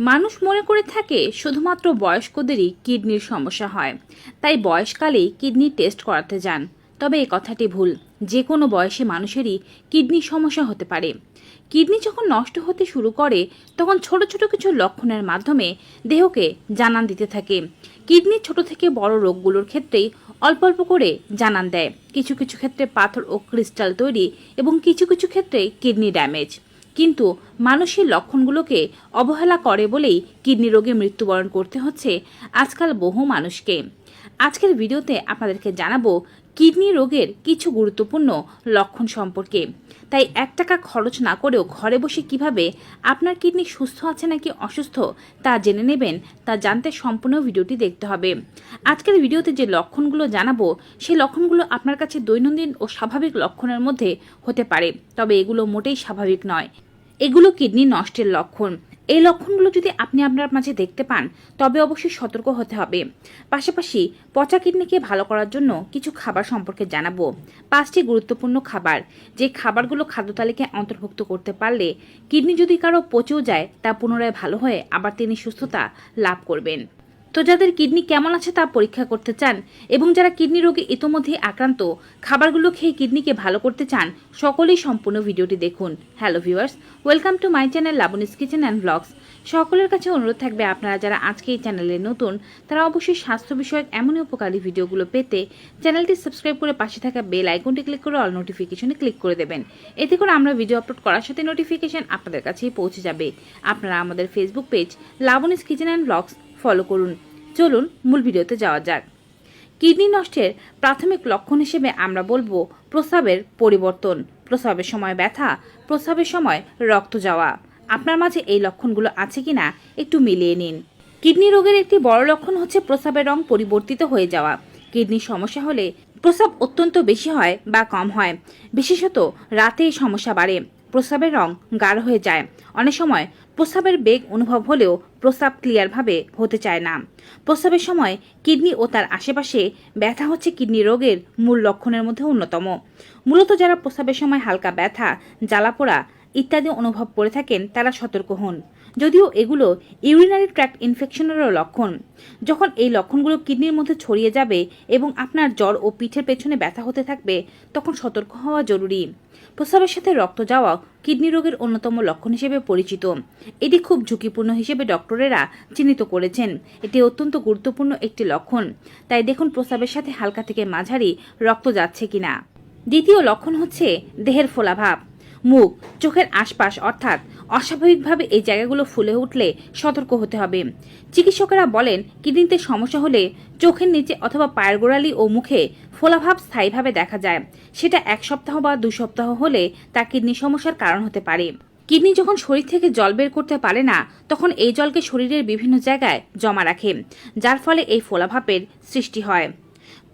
মানুষ মনে করে থাকে শুধুমাত্র বয়স্কদেরই কিডনির সমস্যা হয়। তাই বয়সকালেই কিডনি টেস্ট করাতে যান। তবে এ কথাটি ভুল। যে কোনো বয়সে মানুষেরই কিডনির সমস্যা হতে পারে। কিডনি যখন নষ্ট হতে শুরু করে, তখন ছোট ছোট কিছু লক্ষণের মাধ্যমে দেহকে জানান দিতে থাকে। কিডনি ছোট থেকে বড় রোগগুলোর ক্ষেত্রেই অল্প অল্প করে জানান দেয়। কিছু কিছু ক্ষেত্রে পাথর ও ক্রিস্টাল তৈরি এবং কিছু কিছু ক্ষেত্রে কিডনি ড্যামেজ। কিন্তু মানুষের লক্ষণগুলোকে অবহেলা করে বলেই কিডনি রোগে মৃত্যুবরণ করতে হচ্ছে আজকাল বহু মানুষকে। আজকের ভিডিওতে আপনাদেরকে জানাব কিডনি রোগের কিছু গুরুত্বপূর্ণ লক্ষণ সম্পর্কে। তাই এক টাকা খরচ না করেও ঘরে বসে কীভাবে আপনার কিডনি সুস্থ আছে নাকি অসুস্থ তা জেনে নেবেন, তা জানতে সম্পূর্ণ ভিডিওটি দেখতে হবে। আজকের ভিডিওতে যে লক্ষণগুলো জানাব সেই লক্ষণগুলো আপনার কাছে দৈনন্দিন ও স্বাভাবিক লক্ষণের মধ্যে হতে পারে, তবে এগুলো মোটেই স্বাভাবিক নয়। এগুলো কিডনি নষ্টের লক্ষণ। এই লক্ষণগুলো যদি আপনি আপনার মাঝে দেখতে পান, তবে অবশ্যই সতর্ক হতে হবে। পাশাপাশি পচা কিডনিকে ভালো করার জন্য কিছু খাবার সম্পর্কে জানাব। পাঁচটি গুরুত্বপূর্ণ খাবার, যে খাবারগুলো খাদ্য তালিকায় অন্তর্ভুক্ত করতে পারলে কিডনি যদি কারও পচেও যায়, তা পুনরায় ভালো হয়ে আবার তিনি সুস্থতা লাভ করবেন। তো যাদের কিডনি কেমন আছে তা পরীক্ষা করতে চান এবং যারা কিডনি রোগে ইতোমধ্যে আক্রান্ত, খাবারগুলো খেয়ে কিডনিকে ভালো করতে চান, সকলেই সম্পূর্ণ ভিডিওটি দেখুন। Hello viewers welcome to my channel Laboni's kitchen and blogs সকলের কাছে অনুরোধ থাকবে আপনারা যারা আজকে এই চ্যানেলে নতুন, তারা অবশ্যই স্বাস্থ্য বিষয়ক এমনই উপকারী ভিডিওগুলো পেতে চ্যানেলটি সাবস্ক্রাইব করে পাশে থাকা বেল আইকনটি ক্লিক করে অল নোটিফিকেশনে ক্লিক করে দেবেন। এতে করে আমরা ভিডিও আপলোড করার সাথে নোটিফিকেশন আপনাদের কাছেই পৌঁছে যাবে। আপনারা আমাদের Facebook page Laboni's kitchen and blogs follow করুন। চলুন মূল ভিডিওতে যাওয়া যাক। কিডনি নষ্টের প্রাথমিক লক্ষণ হিসেবে আমরা বলব প্রস্রাবের পরিবর্তন, প্রস্রাবের সময় ব্যথা, প্রস্রাবের সময় রক্ত যাওয়া। আপনার মাঝে এই লক্ষণগুলো আছে কিনা একটু মিলিয়ে নিন। কিডনি রোগের একটি বড় লক্ষণ হচ্ছে প্রস্রাবের রং পরিবর্তিত হয়ে যাওয়া। কিডনির সমস্যা হলে প্রস্রাব অত্যন্ত বেশি হয় বা কম হয়। বিশেষত রাতে এই সমস্যা বাড়ে। প্রস্রাবের রং গাঢ় হয়ে যায়। অনেক সময় প্রস্রাবের বেগ অনুভব হলেও প্রস্রাব ক্লিয়ারভাবে হতে চায় না। প্রস্রাবের সময় কিডনি ও তার আশেপাশে ব্যথা হচ্ছে কিডনি রোগের মূল লক্ষণের মধ্যে অন্যতম। মূলত যারা প্রস্রাবের সময় হালকা ব্যথা, জ্বালাপোড়া ইত্যাদি অনুভব করে থাকেন তারা সতর্ক হন। যদিও এগুলো ইউরিনারি ট্র্যাক্ট ইনফেকশনেরও লক্ষণ। যখন এই লক্ষণগুলো কিডনির মধ্যে ছড়িয়ে যাবে এবং আপনার জ্বর ও পিঠের পেছনে ব্যথা হতে থাকবে, তখন সতর্ক হওয়া জরুরি। প্রস্রাবের সাথে রক্ত যাওয়া কিডনি রোগের অন্যতম লক্ষণ হিসেবে পরিচিত। এটি খুব ঝুঁকিপূর্ণ হিসেবে ডক্টরেরা চিহ্নিত করেছেন। এটি অত্যন্ত গুরুত্বপূর্ণ একটি লক্ষণ। তাই দেখুন প্রস্রাবের সাথে হালকা থেকে মাঝারি রক্ত যাচ্ছে কিনা। দ্বিতীয় লক্ষণ হচ্ছে দেহের ফোলাভাব। মুখ, চোখের আশপাশ, অর্থাৎ অস্বাভাবিকভাবে এই জায়গাগুলো ফুলে উঠলে সতর্ক হতে হবে। চিকিৎসকেরা বলেন, কিডনিতে সমস্যা হলে চোখের নিচে অথবা পায়ের গোড়ালি ও মুখে ফোলাভাব স্থায়ীভাবে দেখা যায়। সেটা এক সপ্তাহ বা দু সপ্তাহ হলে তা কিডনি সমস্যার কারণ হতে পারে। কিডনি যখন শরীর থেকে জল বের করতে পারে না, তখন এই জলকে শরীরের বিভিন্ন জায়গায় জমা রাখে, যার ফলে এই ফোলাভাবের সৃষ্টি হয়।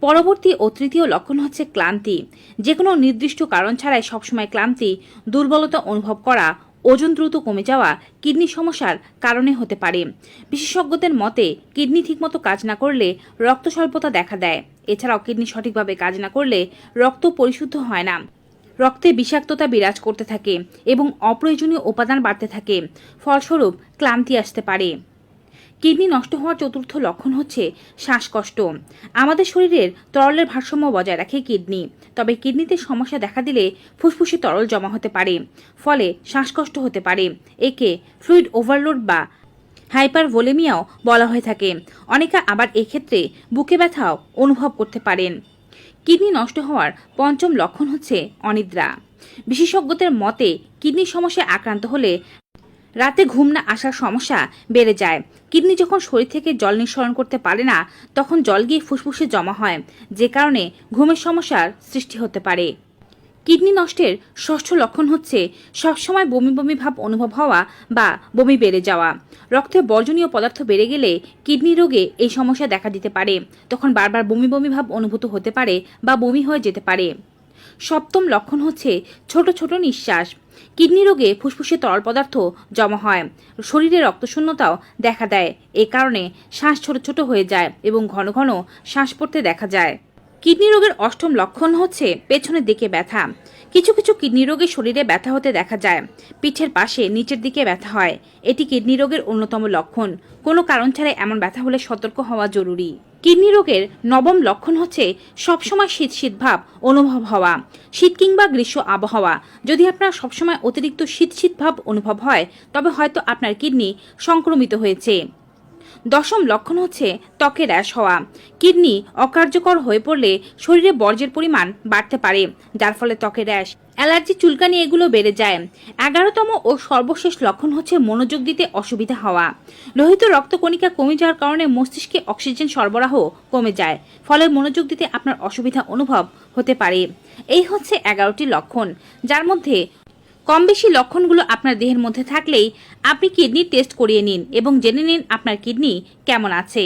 পরবর্তী ও তৃতীয় লক্ষণ হচ্ছে ক্লান্তি। যে কোনো নির্দিষ্ট কারণ ছাড়াই সবসময় ক্লান্তি, দুর্বলতা অনুভব করা, ওজন দ্রুত কমে যাওয়া, কিডনি সমস্যার কারণে হতে পারে। বিশেষজ্ঞদের মতে, কিডনি ঠিকমতো কাজ না করলে রক্ত স্বল্পতা দেখা দেয়। এছাড়াও কিডনি সঠিকভাবে কাজ না করলে রক্ত পরিশুদ্ধ হয় না। রক্তে বিষাক্ততা বিরাজ করতে থাকে এবং অপ্রয়োজনীয় উপাদান বাড়তে থাকে। ফলস্বরূপ ক্লান্তি আসতে পারে। কিডনি নষ্ট হওয়ার চতুর্থ লক্ষণ হচ্ছে শ্বাসকষ্ট। আমাদের শরীরের তরলের ভারসাম্য বজায় রাখে কিডনি। তবে কিডনিতে সমস্যা দেখা দিলে ফুসফুসে তরল জমা হতে পারে, ফলে শ্বাসকষ্ট হতে পারে। একে ফ্লুইড ওভারলোড বা হাইপার ভোলেমিয়াও বলা হয়ে থাকে। অনেকে আবার এক্ষেত্রে বুকে ব্যথাও অনুভব করতে পারেন। কিডনি নষ্ট হওয়ার পঞ্চম লক্ষণ হচ্ছে অনিদ্রা। বিশেষজ্ঞদের মতে কিডনি সমস্যায় আক্রান্ত হলে রাতে ঘুম না আসার সমস্যা বেড়ে যায়। কিডনি যখন শরীর থেকে জল নিঃসরণ করতে পারে না, তখন জল গিয়ে ফুসফুসে জমা হয়, যে কারণে ঘুমের সমস্যার সৃষ্টি হতে পারে। কিডনি নষ্টের ষষ্ঠ লক্ষণ হচ্ছে সবসময় বমি বমি ভাব অনুভব হওয়া বা বমি বেড়ে যাওয়া। রক্তে বর্জনীয় পদার্থ বেড়ে গেলে কিডনি রোগে এই সমস্যা দেখা দিতে পারে। তখন বারবার বমি বমি ভাব অনুভূত হতে পারে বা বমি হয়ে যেতে পারে। সপ্তম লক্ষণ হচ্ছে ছোট ছোট নিঃশ্বাস। কিডনি রোগে ফুসফুসে তরল পদার্থ জমা হয়। শরীরে রক্তশূন্যতাও দেখা দেয়। এ কারণে শ্বাস ছোট ছোট হয়ে যায় এবং ঘন ঘন শ্বাস পড়তে দেখা যায়। কিডনি রোগের অষ্টম লক্ষণ হচ্ছে পেছনের দিকে ব্যথা। কিছু কিছু কিডনি রোগে শরীরে ব্যথা হতে দেখা যায়। পিঠের পাশে নিচের দিকে ব্যথা হয়। এটি কিডনি রোগের অন্যতম লক্ষণ। কোনো কারণ ছাড়াই এমন ব্যথা হলে সতর্ক হওয়া জরুরি। কিডনি রোগের নবম লক্ষণ হচ্ছে সবসময় শীত শীত ভাব অনুভব হওয়া। শীত কিংবা গ্রীষ্ম আবহাওয়া। যদি আপনার সবসময় অতিরিক্ত শীত শীত ভাব অনুভব হয়, তবে হয়তো আপনার কিডনি সংক্রমিত হয়েছে। দশম লক্ষণ হচ্ছে ত্বকে র্যাশ হওয়া। কিডনি অকার্যকর হয়ে পড়লে শরীরে বর্জ্যের পরিমাণ বাড়তে পারে, যার ফলে ত্বকে র্যাশ, অ্যালার্জি, চুলকানি এগুলো বেড়ে যায়। এগারোতম ও সর্বশেষ লক্ষণ হচ্ছে মনোযোগ দিতে অসুবিধা হওয়া। লোহিত রক্তকণিকা কমে যাওয়ার কারণে মস্তিষ্কে অক্সিজেন সরবরাহ কমে যায়, ফলে মনোযোগ দিতে আপনার অসুবিধা অনুভব হতে পারে। এই হচ্ছে এগারোটি লক্ষণ, যার মধ্যে কম বেশি লক্ষণগুলো আপনার দেহের মধ্যে থাকলেই আপনি কিডনির টেস্ট করিয়ে নিন এবং জেনে নিন আপনার কিডনি কেমন আছে।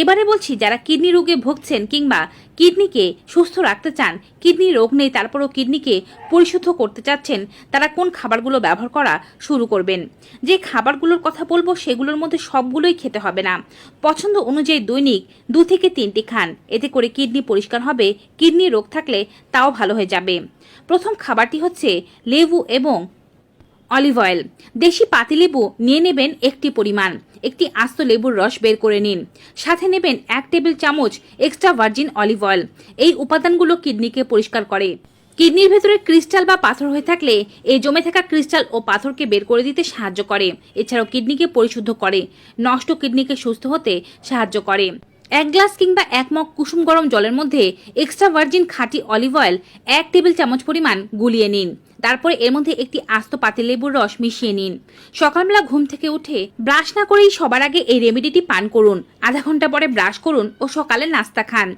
এবারে বলছি, যারা কিডনি রোগে ভুগছেন কিংবা কিডনিকে সুস্থ রাখতে চান, কিডনি রোগ নেই, তারপরও কিডনিকে পরিশুদ্ধ করতে চাচ্ছেন, তারা কোন খাবারগুলো ব্যবহার করা শুরু করবেন? যে খাবারগুলোর কথা বলব, সেগুলোর মধ্যে সবগুলোই খেতে হবে না। পছন্দ অনুযায়ী দৈনিক দু থেকে তিনটি খান। এতে করে কিডনি পরিষ্কার হবে, কিডনি রোগ থাকলে তাও ভালো হয়ে যাবে। প্রথম খাবারটি হচ্ছে লেবু এবং অলিভ অয়েল। দেশি পাতিলেবু নিয়ে নেবেন একটি পরিমাণ। একটি আস্ত লেবুর রস বের করে নিন। সাথে নেবেন এক টেবিল চামচ এক্সট্রা ভার্জিন অলিভ অয়েল। এই উপাদানগুলো কিডনিকে পরিষ্কার করে। কিডনির ভেতরে ক্রিস্টাল বা পাথর হয়ে থাকলে এই জমে থাকা ক্রিস্টাল ও পাথরকে বের করে দিতে সাহায্য করে। এছাড়াও কিডনিকে পরিশুদ্ধ করে। নষ্ট কিডনিকে সুস্থ হতে সাহায্য করে। এক গ্লাস কিংবা এক মগ কুসুম গরম জলের মধ্যে এক্সট্রা ভার্জিন খাঁটি অলিভ অয়েল এক টেবিল চামচ পরিমাণ গুলিয়ে নিন। তারপরে এর মধ্যে একটি আস্ত পাতিলেবুর রস মিশিয়ে নিন। সকালবেলা ঘুম থেকে উঠে ব্রাশ না করেই সবার আগে এই রেমেডিটি পান করুন। আধা ঘণ্টা পরে ব্রাশ করুন ও সকালে নাস্তা খান।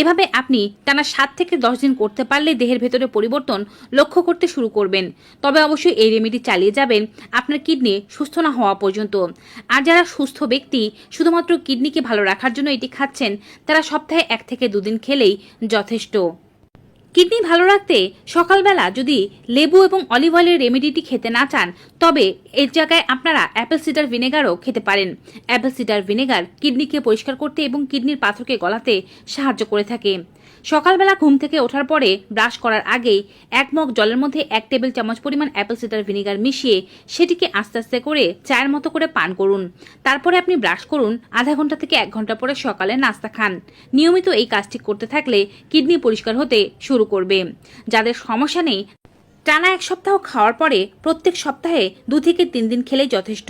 এভাবে আপনি টানা সাত থেকে দশ দিন করতে পারলে দেহের ভেতরে পরিবর্তন লক্ষ্য করতে শুরু করবেন। তবে অবশ্যই এই রেমেডি চালিয়ে যাবেন আপনার কিডনি সুস্থ না হওয়া পর্যন্ত। আর যারা সুস্থ ব্যক্তি, শুধুমাত্র কিডনিকে ভালো রাখার জন্য এটি খাচ্ছেন, তারা সপ্তাহে এক থেকে দুদিন খেলেই যথেষ্ট। কিডনি ভালো রাখতে সকালবেলা যদি লেবু এবং অলিভ অয়েলের রেমেডিটি খেতে না চান, তবে এর জায়গায় আপনারা অ্যাপেল সিডার ভিনেগারও খেতে পারেন। অ্যাপেল সিডার ভিনেগার কিডনিকে পরিষ্কার করতে এবং কিডনির পাথরকে গলাতে সাহায্য করে থাকে। সকালবেলা ঘুম থেকে ওঠার পরে ব্রাশ করার আগেই এক মগ জলের মধ্যে এক টেবিল চামচ পরিমাণ অ্যাপেল সিডার ভিনিগার মিশিয়ে সেটিকে আস্তে আস্তে করে চায়ের মতো করে পান করুন। তারপরে আপনি ব্রাশ করুন আধা ঘণ্টা থেকে এক ঘণ্টা পরে সকালে নাস্তা খান। নিয়মিত এই কাজটি করতে থাকলে কিডনি পরিষ্কার হতে শুরু করবে। যাদের সমস্যা নেই টানা এক সপ্তাহ খাওয়ার পরে প্রত্যেক সপ্তাহে দু থেকে তিন দিন খেলেই যথেষ্ট।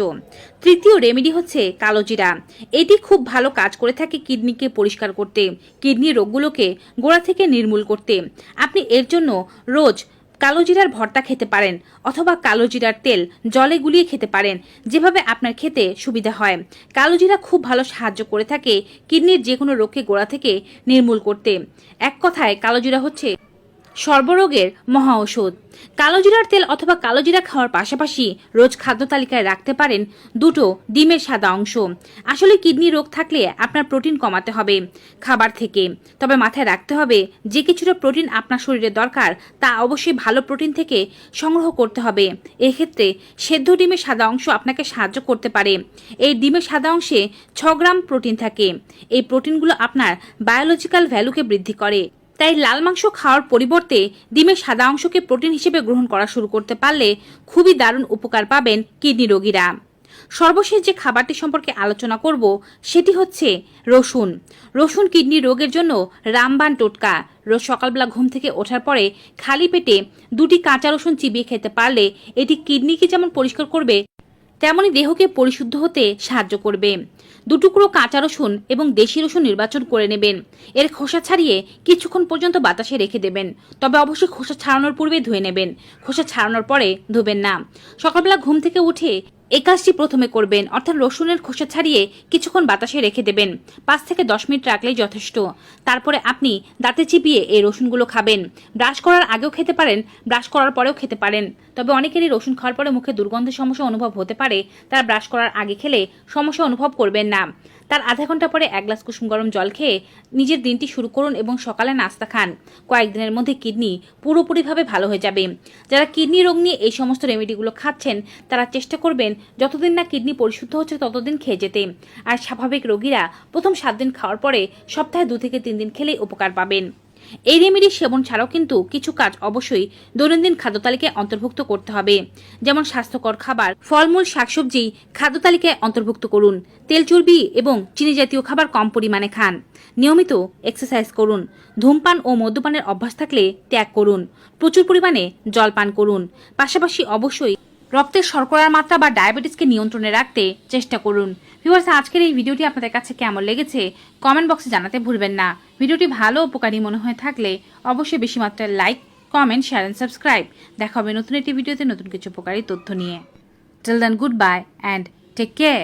তৃতীয় রেমেডি হচ্ছে কালোজিরা এটি খুব ভালো কাজ করে থাকে কিডনিকে পরিষ্কার করতে কিডনির রোগগুলোকে গোড়া থেকে নির্মূল করতে। আপনি এর জন্য রোজ কালো জিরার ভর্তা খেতে পারেন অথবা কালো জিরার তেল জলে গুলিয়ে খেতে পারেন, যেভাবে আপনার খেতে সুবিধা হয়। কালো জিরা খুব ভালো সাহায্য করে থাকে কিডনির যে কোনো রোগকে গোড়া থেকে নির্মূল করতে। এক কথায় কালো জিরা হচ্ছে সর্বরোগের মহা ঔষধ। কালোজিরার তেল অথবা কালোজিরা খাওয়ার পাশাপাশি রোজ খাদ্য তালিকায় রাখতে পারেন দুটো ডিমের সাদা অংশ। আসলে কিডনি রোগ থাকলে আপনার প্রোটিন কমাতে হবে খাবার থেকে। তবে মাথায় রাখতে হবে যে কিছুটা প্রোটিন আপনার শরীরে দরকার, তা অবশ্যই ভালো প্রোটিন থেকে সংগ্রহ করতে হবে। এক্ষেত্রে সেদ্ধ ডিমের সাদা অংশ আপনাকে সাহায্য করতে পারে। এই ডিমের সাদা অংশে ছ গ্রাম প্রোটিন থাকে। এই প্রোটিনগুলো আপনার বায়োলজিক্যাল ভ্যালুকে বৃদ্ধি করে। তাই লাল মাংস খাওয়ার পরিবর্তে ডিমের সাদা অংশকে প্রোটিন হিসেবে গ্রহণ করা শুরু করতে পারলে খুবই দারুণ উপকার পাবেন কিডনি রোগীরা। সর্বশেষ যে খাবারটি সম্পর্কে আলোচনা করব, সেটি হচ্ছে রসুন। রসুন কিডনি রোগের জন্য রামবান টোটকা। রোজ সকালবেলা ঘুম থেকে ওঠার পরে খালি পেটে দুটি কাঁচা রসুন চিবিয়ে খেতে পারলে এটি কিডনিকে যেমন পরিষ্কার করবে তেমনই দেহকে পরিশুদ্ধ হতে সাহায্য করবে। দুটুকরো কাঁচা রসুন এবং দেশি রসুন নির্বাচন করে নেবেন। এর খোসা ছাড়িয়ে কিছুক্ষণ পর্যন্ত বাতাসে রেখে দেবেন। তবে অবশ্যই খোসা ছাড়ানোর পূর্বে ধুয়ে নেবেন। খোসা ছাড়ানোর পরে ধুবেন না। সকালবেলা ঘুম থেকে উঠে এই কাজটি প্রথমে করবেন, অর্থাৎ রসুনের খোসা ছাড়িয়ে কিছুক্ষণ বাতাসে রেখে দেবেন। পাঁচ থেকে দশ মিনিট রাখলেই যথেষ্ট। তারপরে আপনি দাঁতে চিপিয়ে এই রসুনগুলো খাবেন। ব্রাশ করার আগেও খেতে পারেন, ব্রাশ করার পরেও খেতে পারেন। তবে অনেকেরই রসুন খাওয়ার পরে মুখে দুর্গন্ধের সমস্যা অনুভব হতে পারে। তারা ব্রাশ করার আগে খেলে সমস্যা অনুভব করবেন না। তার আধা ঘণ্টা পরে এক গ্লাস কুসুম গরম জল খেয়ে নিজের দিনটি শুরু করুন এবং সকালে নাস্তা খান। কয়েকদিনের মধ্যে কিডনি পুরোপুরিভাবে ভালো হয়ে যাবে। যারা কিডনি রোগ নিয়ে এই সমস্ত রেমেডিগুলো খাচ্ছেন, তারা চেষ্টা করবেন যতদিন না কিডনি পরিশুদ্ধ হচ্ছে ততদিন খেয়ে যেতে। আর স্বাভাবিক রোগীরা প্রথম সাত দিন খাওয়ার পরে সপ্তাহে দু থেকে তিন দিন খেলেই উপকার পাবেন। এই রেমেডি সেবন ছাড়াও কিন্তু কিছু কাজ অবশ্যই দৈনন্দিন খাদ্য তালিকায় অন্তর্ভুক্ত করতে হবে। যেমন স্বাস্থ্যকর খাবার, ফলমূল, শাকসবজি খাদ্য তালিকায় অন্তর্ভুক্ত করুন। তেল চর্বি এবং চিনি জাতীয় খাবার কম পরিমাণে খান। নিয়মিত এক্সারসাইজ করুন। ধূমপান ও মদ্যপানের অভ্যাস থাকলে ত্যাগ করুন। প্রচুর পরিমাণে জল পান করুন। পাশাপাশি অবশ্যই রক্তের শর্করার মাত্রা বা ডায়াবেটিসকে নিয়ন্ত্রণে রাখতে চেষ্টা করুন। ভিউয়ার্স আজকের এই ভিডিওটি আপনাদের কাছে কেমন লেগেছে কমেন্ট বক্সে জানাতে ভুলবেন না। ভিডিওটি ভালো উপকারী মনে হয়ে থাকলে অবশ্যই বেশি মাত্রায় like comment share and subscribe দেখা হবে নতুন একটি ভিডিওতে নতুন কিছু উপকারী তথ্য নিয়ে। Till then goodbye and take care